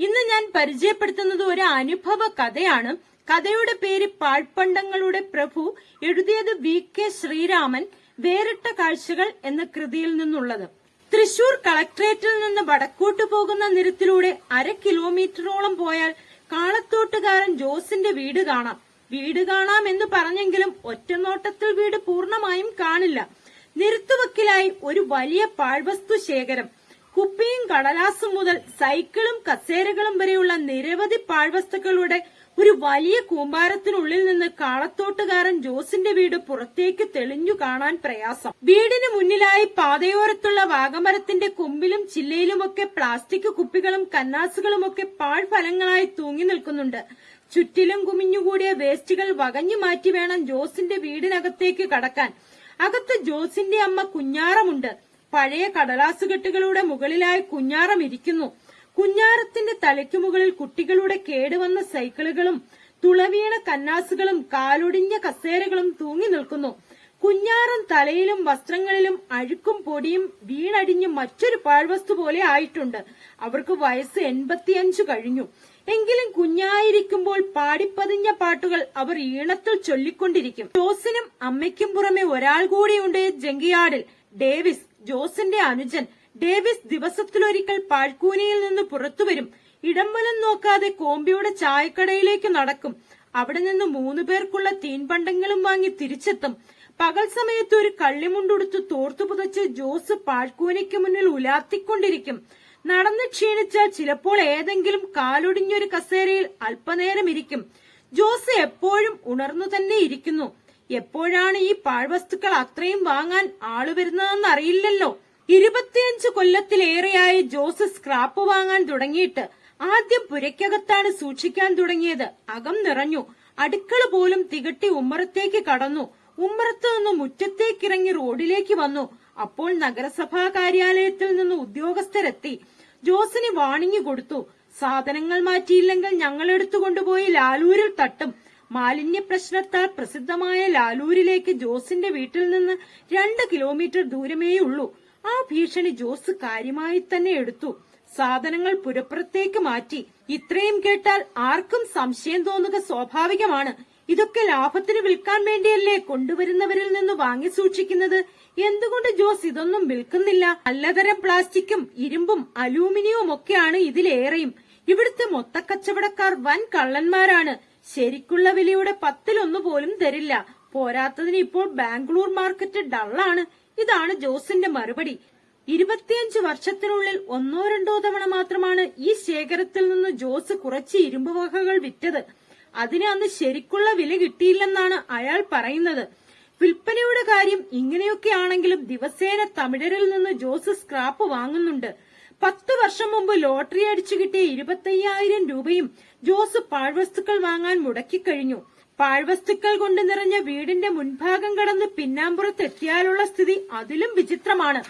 ഇന്ന് ഞാൻ പരിചയപ്പെടുത്തുന്നത് ഒരു അനുഭവ കഥയാണ്. കഥയുടെ പേര് പാഴ്പണ്ടങ്ങളുടെ പ്രഭു എഴുതിയത് വി കെ ശ്രീരാമൻ വേറിട്ട കാഴ്ചകൾ എന്ന കൃതിയിൽ നിന്നുള്ളത്. തൃശൂർ കളക്ട്രേറ്റിൽ നിന്ന് വടക്കോട്ട് പോകുന്ന നിരത്തിലൂടെ അര കിലോമീറ്ററോളം പോയാൽ കാളത്തോട്ടുകാരൻ ജോസിന്റെ വീട് കാണാം. വീട് കാണാം എന്ന് പറഞ്ഞെങ്കിലും ഒറ്റനോട്ടത്തിൽ വീട് പൂർണമായും കാണില്ല. നിരത്തുവക്കിലായി ഒരു വലിയ പാഴ്വസ്തു ശേഖരം. കുപ്പിയും കടലാസും മുതൽ സൈക്കിളും കസേരകളും വരെയുള്ള നിരവധി പാഴ്വസ്തുക്കളുടെ ഒരു വലിയ കൂമ്പാരത്തിനുള്ളിൽ നിന്ന് കാളത്തോട്ടുകാരൻ ജോസിന്റെ വീട് പുറത്തേക്ക് തെളിഞ്ഞു കാണാൻ പ്രയാസം. വീടിന് മുന്നിലായി പാതയോരത്തുള്ള വാഗമരത്തിന്റെ കൊമ്പിലും ചില്ലയിലുമൊക്കെ പ്ലാസ്റ്റിക് കുപ്പികളും കന്നാസുകളുമൊക്കെ പാഴ്ഫലങ്ങളായി തൂങ്ങി നിൽക്കുന്നുണ്ട്. ചുറ്റിലും കുമിഞ്ഞുകൂടിയ വേസ്റ്റുകൾ വകഞ്ഞു മാറ്റി വേണം ജോസിന്റെ വീടിനകത്തേക്ക് കടക്കാൻ. അകത്ത് ജോസിന്റെ അമ്മ കുഞ്ഞാറമുണ്ട്. പഴയ കടലാസ് കടലാസുകെട്ടുകളുടെ മുകളിലായി കുഞ്ഞാറം ഇരിക്കുന്നു. കുഞ്ഞാറത്തിന്റെ തലയ്ക്കു മുകളിൽ കുട്ടികളുടെ കേടുവന്ന സൈക്കിളുകളും തുളവീണ കന്നാസുകളും കാലൊടിഞ്ഞ കസേരകളും തൂങ്ങി നിൽക്കുന്നു. കുഞ്ഞാറം തലയിലും വസ്ത്രങ്ങളിലും അഴുക്കും പൊടിയും വീണടിഞ്ഞ് മറ്റൊരു പാഴ്വസ്തു പോലെ ആയിട്ടുണ്ട്. അവർക്ക് വയസ്സ് എൺപത്തിയഞ്ചു കഴിഞ്ഞു. എങ്കിലും കുഞ്ഞായിരിക്കുമ്പോൾ പാടിപ്പതിഞ്ഞ പാട്ടുകൾ അവർ ഈണത്തിൽ ചൊല്ലിക്കൊണ്ടിരിക്കും. ജോസിനും അമ്മയ്ക്കും പുറമെ ഒരാൾ കൂടിയുണ്ട് ജങ്കിയാടിൽ ഡേവിസ്. ജോസിന്റെ അനുജൻ ഡേവിസ് ദിവസത്തിലൊരിക്കൽ പാഴ്ക്കൂനിയിൽ നിന്ന് പുറത്തുവരും. ഇടംവലം നോക്കാതെ കോമ്പിയുടെ ചായക്കടയിലേക്ക് നടക്കും. അവിടെ നിന്ന് മൂന്നു പേർക്കുള്ള തീൻപണ്ടങ്ങളും വാങ്ങി തിരിച്ചെത്തും. പകൽ സമയത്ത് ഒരു കള്ളിമുണ്ടുടുത്ത് തോർത്തു പുതച്ച് ജോസ് പാഴ്ക്കൂനയ്ക്ക് മുന്നിൽ ഉലാത്തിക്കൊണ്ടിരിക്കും. നടന്ന് ക്ഷീണിച്ചാൽ ചിലപ്പോൾ ഏതെങ്കിലും കാലൊടിഞ്ഞൊരു കസേരയിൽ അല്പനേരം ഇരിക്കും ജോസ് എപ്പോഴും ഉണർന്നു തന്നെ ഇരിക്കുന്നു. എപ്പോഴാണ് ഈ പാഴ്വസ്തുക്കൾ അത്രയും വാങ്ങാൻ ആൾ വരുന്നതെന്ന് അറിയില്ലല്ലോ. ഇരുപത്തിയഞ്ച് കൊല്ലത്തിലേറെയായി ജോസ് സ്ക്രാപ്പ് വാങ്ങാൻ തുടങ്ങിയിട്ട് ആദ്യം പുരയ്ക്കകത്താണ് സൂക്ഷിക്കാൻ തുടങ്ങിയത്. അകം നിറഞ്ഞു. അടുക്കള പോലും തികട്ടി ഉമ്മറത്തേക്ക് കടന്നു. ഉമ്മറത്ത് നിന്ന് മുറ്റത്തേക്കിറങ്ങി റോഡിലേക്ക് വന്നു. അപ്പോൾ നഗരസഭാ കാര്യാലയത്തിൽ നിന്ന് ഉദ്യോഗസ്ഥരെത്തി. ജോസിന് വാണിങ്ങി കൊടുത്തു. സാധനങ്ങൾ മാറ്റിയില്ലെങ്കിൽ ഞങ്ങൾ എടുത്തുകൊണ്ടുപോയി ലാലൂരിൽ തട്ടും. മാലിന്യ പ്രശ്നത്താൽ പ്രസിദ്ധമായ ലാലൂരിലേക്ക് ജോസിന്റെ വീട്ടിൽ നിന്ന് രണ്ട് കിലോമീറ്റർ ദൂരമേയുള്ളൂ. ആ ഭീഷണി ജോസ് കാര്യമായി തന്നെ എടുത്തു. സാധനങ്ങൾ പുരപ്പുറത്തേക്ക് മാറ്റി. ഇത്രയും കേട്ടാൽ ആർക്കും സംശയം തോന്നുക സ്വാഭാവികമാണ്. ഇതൊക്കെ ലാഭത്തിന് വിൽക്കാൻ വേണ്ടിയല്ലേ കൊണ്ടുവരുന്നവരിൽ നിന്ന് വാങ്ങി സൂക്ഷിക്കുന്നത്? എന്തുകൊണ്ട് ജോസ് ഇതൊന്നും വിൽക്കുന്നില്ല? നല്ലതരം പ്ലാസ്റ്റിക്കും ഇരുമ്പും അലൂമിനിയവും ഒക്കെയാണ് ഇതിലേറെയും. ഇവിടുത്തെ മൊത്തക്കച്ചവടക്കാർ വൻ കള്ളന്മാരാണ്. ശരിക്കുള്ള വിലയുടെ പത്തിലൊന്നു പോലും തരില്ല. പോരാത്തതിന് ഇപ്പോൾ ബാംഗ്ലൂർ മാർക്കറ്റ് ഡള്ളാണ് ഇതാണ് ജോസിന്റെ മറുപടി. ഇരുപത്തിയഞ്ച് വർഷത്തിനുള്ളിൽ ഒന്നോ രണ്ടോ തവണ മാത്രമാണ് ഈ ശേഖരത്തിൽ നിന്ന് ജോസ് കുറച്ച് ഇരുമ്പ് വകകൾ വിറ്റത്. അതിന് അന്ന് ശരിക്കുള്ള വില കിട്ടിയില്ലെന്നാണ് അയാൾ പറയുന്നത്. വിൽപ്പനയുടെ കാര്യം ഇങ്ങനെയൊക്കെയാണെങ്കിലും ദിവസേന തമിഴരിൽ നിന്ന് ജോസ് സ്ക്രാപ്പ് വാങ്ങുന്നുണ്ട്. പത്ത് വർഷം മുമ്പ് ലോട്ടറി അടിച്ചു കിട്ടിയ ഇരുപത്തയ്യായിരം രൂപയും ജോസ് പാഴ്വസ്തുക്കൾ വാങ്ങാൻ മുടക്കി കഴിഞ്ഞു. പാഴ്വസ്തുക്കൾ കൊണ്ട് നിറഞ്ഞ വീടിന്റെ മുൻഭാഗം കടന്ന് പിന്നാമ്പുറത്ത് എത്തിയാലുള്ള സ്ഥിതി അതിലും വിചിത്രമാണ്.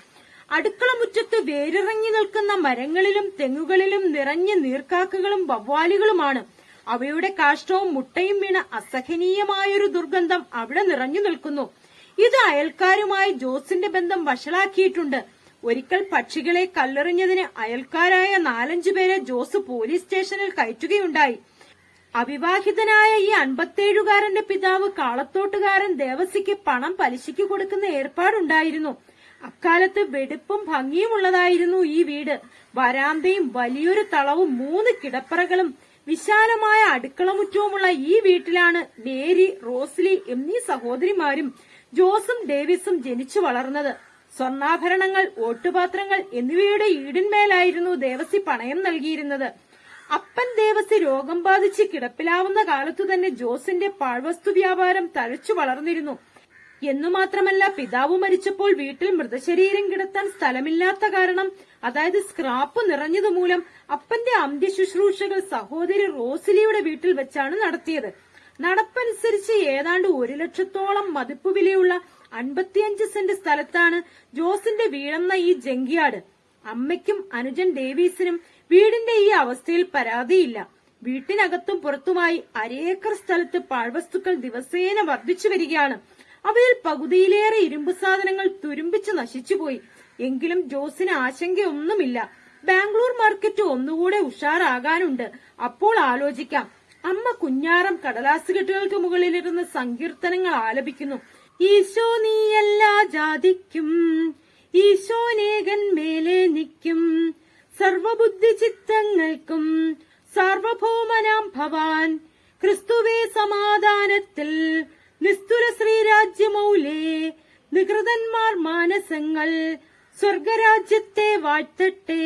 അടുക്കള മുറ്റത്ത് വേരിറങ്ങി നിൽക്കുന്ന മരങ്ങളിലും തെങ്ങുകളിലും നിറഞ്ഞ നീർക്കാക്കകളും വവ്വാലുകളുമാണ്. അവയുടെ കാഷ്ടവും മുട്ടയും വീണ അസഹനീയമായൊരു ദുർഗന്ധം അവിടെ നിറഞ്ഞു നിൽക്കുന്നു. ഇത് അയൽക്കാരുമായി ജോസിന്റെ ബന്ധം വഷളാക്കിയിട്ടുണ്ട്. ഒരിക്കൽ പക്ഷികളെ കല്ലെറിഞ്ഞതിന് അയൽക്കാരായ നാലഞ്ചു പേരെ ജോസ് പോലീസ് സ്റ്റേഷനിൽ കയറ്റുകയുണ്ടായി. അവിവാഹിതനായ ഈ അൻപത്തേഴുകാരന്റെ പിതാവ് കാളത്തോട്ടുകാരൻ ദേവസിക്ക് പണം പലിശയ്ക്ക് കൊടുക്കുന്ന ഏർപ്പാടുണ്ടായിരുന്നു. അക്കാലത്ത് വെടുപ്പും ഭംഗിയുമുള്ളതായിരുന്നു ഈ വീട്. വരാന്തയും വലിയൊരു തളവും മൂന്ന് കിടപ്പറകളും വിശാലമായ അടുക്കളമുറ്റവുമുള്ള ഈ വീട്ടിലാണ് മേരി റോസ്ലി എന്നീ സഹോദരിമാരും ജോസും ഡേവിസും ജനിച്ചു വളർന്നത്. സ്വർണാഭരണങ്ങൾ ഓട്ടുപാത്രങ്ങൾ എന്നിവയുടെ ഈടിന്മേലായിരുന്നു ദേവസി പണയം നൽകിയിരുന്നത്. അപ്പൻ ദേവസി രോഗം ബാധിച്ച് കിടപ്പിലാവുന്ന കാലത്തു തന്നെ ജോസിന്റെ പാഴ്വസ്തു വ്യാപാരം തഴച്ചു വളർന്നിരുന്നു. എന്നു മാത്രമല്ല പിതാവ് മരിച്ചപ്പോൾ വീട്ടിൽ മൃതശരീരം കിടത്താൻ സ്ഥലമില്ലാത്ത കാരണം അതായത് സ്ക്രാപ്പ് നിറഞ്ഞതുമൂലം അപ്പന്റെ അന്ത്യശുശ്രൂഷകൾ സഹോദരി റോസിലിയുടെ വീട്ടിൽ വെച്ചാണ് നടത്തിയത്. നടപ്പനുസരിച്ച് ഏതാണ്ട് ഒരു ലക്ഷത്തോളം മതിപ്പ് വിലയുള്ള അൻപത്തിയഞ്ച് സെന്റ് സ്ഥലത്താണ് ജോസിന്റെ വീടെന്ന ഈ ജങ്കിയാട് അമ്മയ്ക്കും അനുജൻ ഡേവീസിനും വീടിന്റെ ഈ അവസ്ഥയിൽ പരാതിയില്ല. വീട്ടിനകത്തും പുറത്തുമായി അരേക്കർ സ്ഥലത്ത് പാഴ്വസ്തുക്കൾ ദിവസേന വർദ്ധിച്ചു വരികയാണ്. അവയിൽ പകുതിയിലേറെ ഇരുമ്പ് സാധനങ്ങൾ തുരുമ്പിച്ച് നശിച്ചുപോയി എങ്കിലും ജോസിന് ആശങ്കയൊന്നുമില്ല. ബാംഗ്ലൂർ മാർക്കറ്റ് ഒന്നുകൂടെ ഉഷാറാകാനുണ്ട്. അപ്പോൾ ആലോചിക്കാം. അമ്മ കുഞ്ഞാറം കടലാസ് കെട്ടുകൾക്ക് മുകളിലിരുന്ന് സങ്കീർത്തനങ്ങൾ ആലപിക്കുന്നു. ഈശോ നീ എല്ലാ ജാതിക്കും ഈശോനേകൻ മേലെ നിൽക്കും സർവബുദ്ധി ചിത്തങ്ങൾക്കും സാർവഭൗമനാം ഭവാൻ. ക്രിസ്തുവേ സമാധാനത്തിൽ നിസ്തുര ശ്രീരാജ്യമൗലേ നികൃതന്മാർ മാനസങ്ങൾ സ്വർഗരാജ്യത്തെ വാഴ്ത്തട്ടെ.